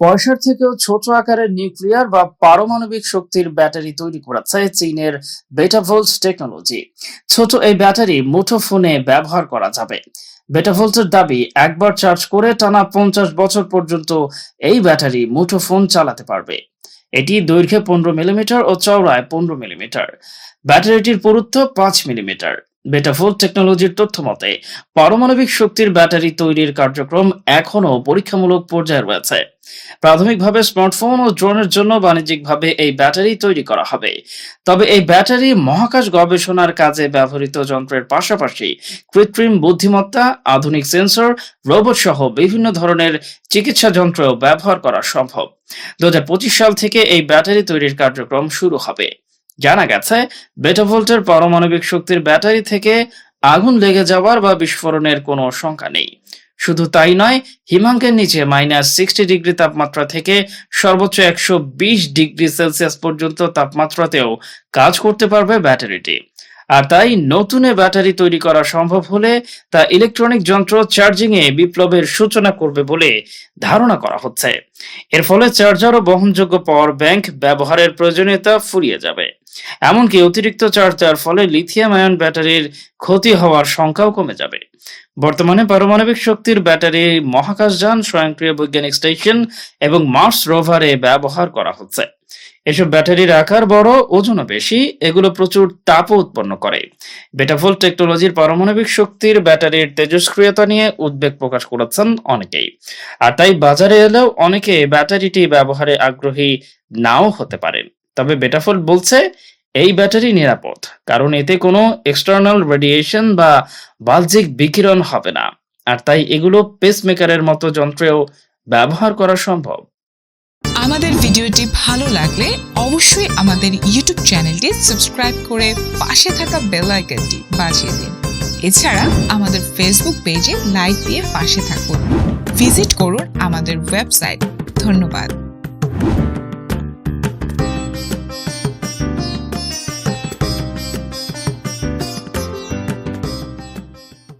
পয়সার থেকেও ছোট আকারের নিউক্লিয়ার বা পারমাণবিক শক্তির ব্যাটারি তৈরি করেছে চীনের বেটাভোল্ট টেকনোলজি ছোট এই ব্যাটারি মুঠোফোনে ব্যবহার করা যাবে। বেটাভোল্টের দাবি, একবার চার্জ করে টানা পঞ্চাশ বছর পর্যন্ত এই ব্যাটারি মুঠোফোন চালাতে পারবে। এটি দৈর্ঘ্যে পনেরো মিলিমিটার ও চওড়ায় পনেরো মিলিমিটার। ব্যাটারিটির পুরুত্ব পাঁচ মিলিমিটার। বেটাভোল্ট টেকনোলজির তথ্য মতে, পারমাণবিক শক্তির ব্যাটারি তৈরির কার্যক্রম এখনও পরীক্ষামূলক পর্যায়ে রয়েছে। প্রাথমিকভাবে স্মার্টফোন ও ড্রোনের জন্য বাণিজ্যিকভাবে এই ব্যাটারি তৈরি করা হবে। তবে এই ব্যাটারি মহাকাশ গবেষণার কাজে ব্যবহৃত যন্ত্রের পাশাপাশি কৃত্রিম বুদ্ধিমত্তা, আধুনিক সেন্সর, রোবট সহ বিভিন্ন ধরনের চিকিৎসা যন্ত্রেও ব্যবহার করা সম্ভব। দুহাজার পঁচিশ সাল থেকে এই ব্যাটারি তৈরির কার্যক্রম শুরু হবে। জানা গেছে বেটাভোল্টের পারমাণবিক শক্তির ব্যাটারি থেকে আগুন লেগে যাওয়ার বা বিস্ফোরণের কোনো শঙ্কা নেই। শুধু তাই নয়, হিমাঙ্কের নিচে মাইনাস সিক্সটি ডিগ্রি তাপমাত্রা থেকে সর্বোচ্চ একশো বিশ ডিগ্রি সেলসিয়াস পর্যন্ত তাপমাত্রাতেও কাজ করতে পারবে ব্যাটারিটি। আর তাই নতুন ব্যাটারি তৈরি করা সম্ভব হলে তা ইলেকট্রনিক যন্ত্র চার্জিং এ বিপ্লবের সূচনা করবে বলে ধারণা করা হচ্ছে। এর ফলে চার্জার ও বহনযোগ্য পাওয়ার ব্যাংক ব্যবহারের প্রয়োজনীয়তা ফুরিয়ে যাবে। এমনকি অতিরিক্ত চার্জ দেওয়ার ফলে লিথিয়াম আয়ন ব্যাটারির ক্ষতি হওয়ার সংখ্যাও কমে যাবে। বর্তমানে পারমাণবিক শক্তির ব্যাটারি মহাকাশযান স্বয়ংক্রিয় বৈজ্ঞানিক স্টেশন এবং মার্স রোভারে ব্যবহার করা হচ্ছে। এসব ব্যাটারির আকার বড়, ওজনও বেশি, এগুলো প্রচুর তাপও উৎপন্ন করে। বেটাভোল্ট টেকনোলজির পারমাণবিক শক্তির ব্যাটারির তেজস্ক্রিয়তা নিয়ে উদ্বেগ প্রকাশ করেছেন অনেকেই। আর তাই বাজারে এলেও অনেকে ব্যাটারিটি ব্যবহারে আগ্রহী নাও হতে পারেন। তবে বেটাফোল্ট বলছে এই ব্যাটারি নিরাপদ, কারণ এতে কোনো এক্সটার্নাল রেডিয়েশন বা বাহ্যিক বিকিরণ হবে না। আর তাই এগুলো পেসমেকারের মতো যন্ত্রেও ব্যবহার করা সম্ভব। আমাদের ভিডিওটি ভালো লাগলে অবশ্যই আমাদের ইউটিউব চ্যানেলটি সাবস্ক্রাইব করে পাশে থাকা বেল আইকনটি বাজিয়ে দিন। এছাড়া আমাদের ফেসবুক পেজে লাইক দিয়ে পাশে থাকুন। ভিজিট করুন আমাদের ওয়েবসাইট ধন্যবাদ।